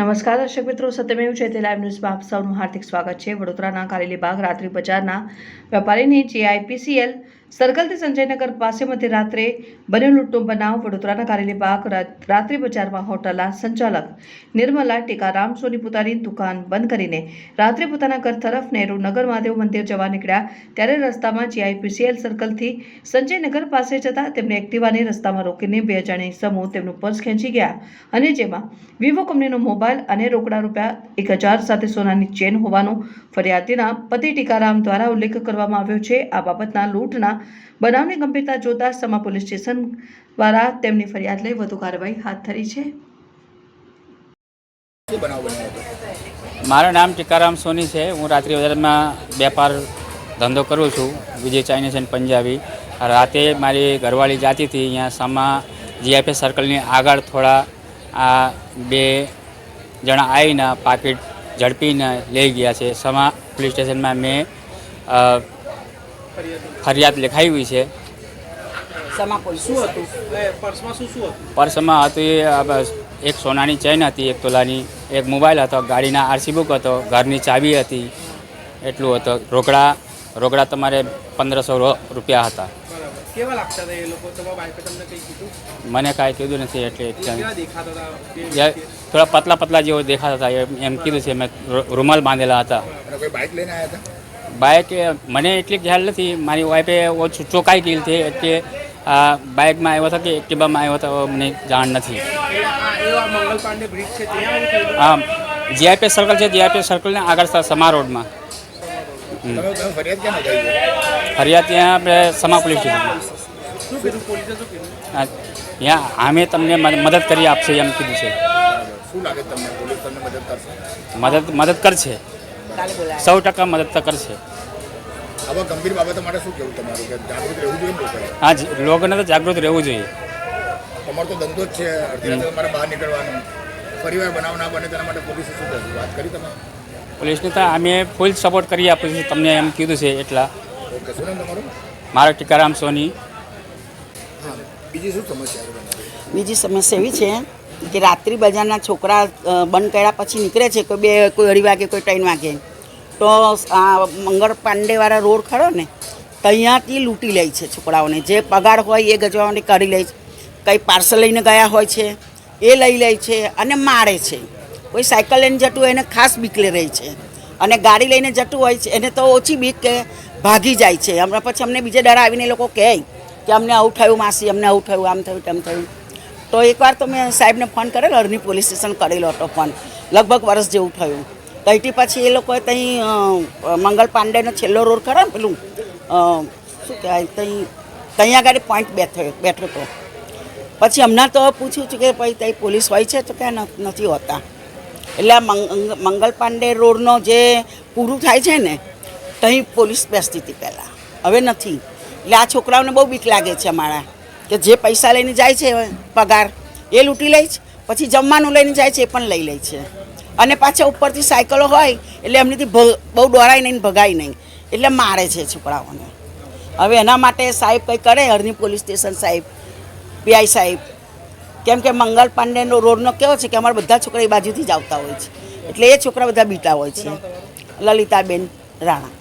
નમસ્કાર દર્શક મિત્રો, સત્યમેવ છે તે લાઈવ ન્યૂઝમાં આપ સૌનું હાર્દિક સ્વાગત છે. વડોદરાના કારેલી બાગ રાત્રિ બજારના વેપારીની જીઆઈપીસીએલ સર્કલથી સંજયનગર પાસે મધ્યરાત્રે બન્યો લૂંટનો બનાવ. વડોદરાના કારેલીબાગ રાત્રિ બજારમાં હોટલના સંચાલક નિર્મલા ટીકારામ સોની પોતાની દુકાન બંધ કરીને રાત્રે પોતાના ઘર તરફ નહેરુ નગર મહાદેવ મંદિર જવા નીકળ્યા. ત્યારે રસ્તામાં જીઆઈપીસીએલ સર્કલથી સંજયનગર પાસે જતા તેમને એક્ટિવાને રસ્તામાં રોકીને બે અજાણી સમૂહ તેમનું પર્સ ખેંચી ગયા અને જેમાં વિવો કંપનીનો મોબાઈલ અને રોકડા રૂપિયા એક હજાર સાથે સોનાની ચેન હોવાનો ફરિયાદીના પતિ ટીકારામ દ્વારા ઉલ્લેખ કરવામાં આવ્યો છે. આ બાબતના લૂંટના બનાવની ગંભીરતા જોતા સમા પોલીસ સ્ટેશન દ્વારા તેમની ફરિયાદ લઈ વધુ કાર્યવાહી હાથ ધરી છે. મારું નામ ટીકારામ સોની છે. હું રાત્રિ બજારમાં વેપાર ધંધો કરું છું. Vijay Chinese and Punjabi. રાતે મારી ઘરવાળી જાતી હતી. અહીંયા સમા જીઆઈપી સર્કલની આગળ થોડા આ બે જણા આવીને પાકીટ ઝડપીને લઈ ગયા છે. સમા પોલીસ સ્ટેશનમાં મેં ફરિયાદ લખાવી છે. પર્સમાં હતું? એ એક સોનાની ચેન હતી એક તોલાની એક મોબાઈલ હતો ગાડીના આરસી બુક હતો ઘરની ચાવી હતી એટલું હતું. રોકડા રોકડા તમારે પંદરસો રૂપિયા હતા. બરાબર. કેવા લાગતા હતા એ લોકો? તમારા બાઈકે તમને કંઈ કીધું? મને કાંઈ કીધું નથી એટલે થોડા પતલા પતલા જેવો દેખાતા હતા એમ કીધું છે મેં રૂમાલ બાંધેલા હતા? બાઇક મને એટલી ખ્યાલ નથી. મારી વાઈફે ઓછું ચોકાઈ ગયેલી હતી એટલે આ બાઇકમાં આવ્યો હતો કે એક્ટિવામાં આવ્યો હતો મને જાણ નથી. હા જીઆઈપી સર્કલ છે જીઆઈપી સર્કલને આગળ સમા રોડમાં. ફરિયાદ ત્યાં આપણે સમા પોલીસ સ્ટેશન. શું કીધું? પોલીસે શું કીધું? ત્યાં અમે તમને મદદ કરી આપશે એમ કીધું છે. મદદ મદદ કરશે. સૌ ટકા મદદ તો કરશે. આવા ગંભીર બાબતો માટે શું કેવું તમારું? કે જાગૃત રહેવું જોઈએ લોકોએ? હા જ- લોકોને તો જાગૃત રહેવું જોઈએ. તમારો તો ધંધો જ છે. અડધી રાતે તમારે બહાર નીકળવાનું. ફરીવાર બનાવ ના બને તેના માટે પોલીસે શું કરશે વાત કરી તમે? પોલીસને તો અમે ફૂલ સપોર્ટ કરી આપીશું છે તમને એમ કીધું છે એટલા. ઓકે શું નામ તમારું? મારો ટીકારામ સોની. હા બીજી શું સમસ્યા છે તમારી? બીજી સમસ્યા એવી છે કે રાત્રિ બજારના છોકરા અ, બંધ કર્યા પછી નીકળે છે. કોઈ બે કોઈ અઢી વાગે કોઈ ત્રણ વાગે. તો આ મંગળ પાંડેવાળા રોડ ખરો ને ત્યાંથી લૂંટી લે છે છોકરાઓને. જે પગાર હોય એ ગજવાની કરી લે છે. કંઈ પાર્સલ લઈને ગયા હોય છે, એ લઈ લે છે અને મારે છે. કોઈ સાયકલ લઈને જતું હોય એને ખાસ બીક લે રહી છે. અને ગાડી લઈને જતું હોય છે, એને તો ઓછી બીક કે ભાગી જાય છે. હમણાં પછી અમને બીજે ડર આવીને લોકો કહે કે અમને આવું થયું માસી, અમને આવું થયું, આમ થયું, તેમ થયું. તો એકવાર તો મેં સાહેબને ફોન કરેલો અરની પોલીસ સ્ટેશન કરેલો હતો ફોન. લગભગ વર્ષ જેવું થયું. તઈથી પછી એ લોકોએ ત્યાં મંગલ પાંડેનો છેલ્લો રોડ ખરો ને પેલું શું કહેવાય ત્યાં ત્યાં આગળ પોઈન્ટ બેઠો બેઠો હતો પછી હમણાં તો પૂછ્યું છું કે ભાઈ ત્યાં પોલીસ હોય છે તો ક્યાં નથી હોતા. એટલે આ મંગ- મંગલ પાંડે રોડનો જે પૂરું થાય છે ને ત્યાં પોલીસ બેસતી હતી પહેલાં. હવે નથી. એટલે આ છોકરાઓને બહુ બીક લાગે છે અમારા, કે જે પૈસા લઈને જાય છે પગાર, એ લૂંટી લે છે, પછી જમવાનું લઈને જાય છે એ પણ લઈ લે છે. અને પાછા ઉપરથી સાયકલો હોય એટલે એમનીથી બહુ દોડાય નહીં ભગાય નહીં. એટલે મારે છે છોકરાઓને. હવે એના માટે સાહેબ કંઈ કરે? હરની પોલીસ સ્ટેશન સાહેબ, પીઆઈ સાહેબ. કેમ કે મંગલ પાંડેનો રોડનો કેવો છે કે અમારા બધા છોકરા એ બાજુથી જ આવતા હોય છે. એટલે એ છોકરા બધા બીતા હોય છે. લલિતાબેન રાણા.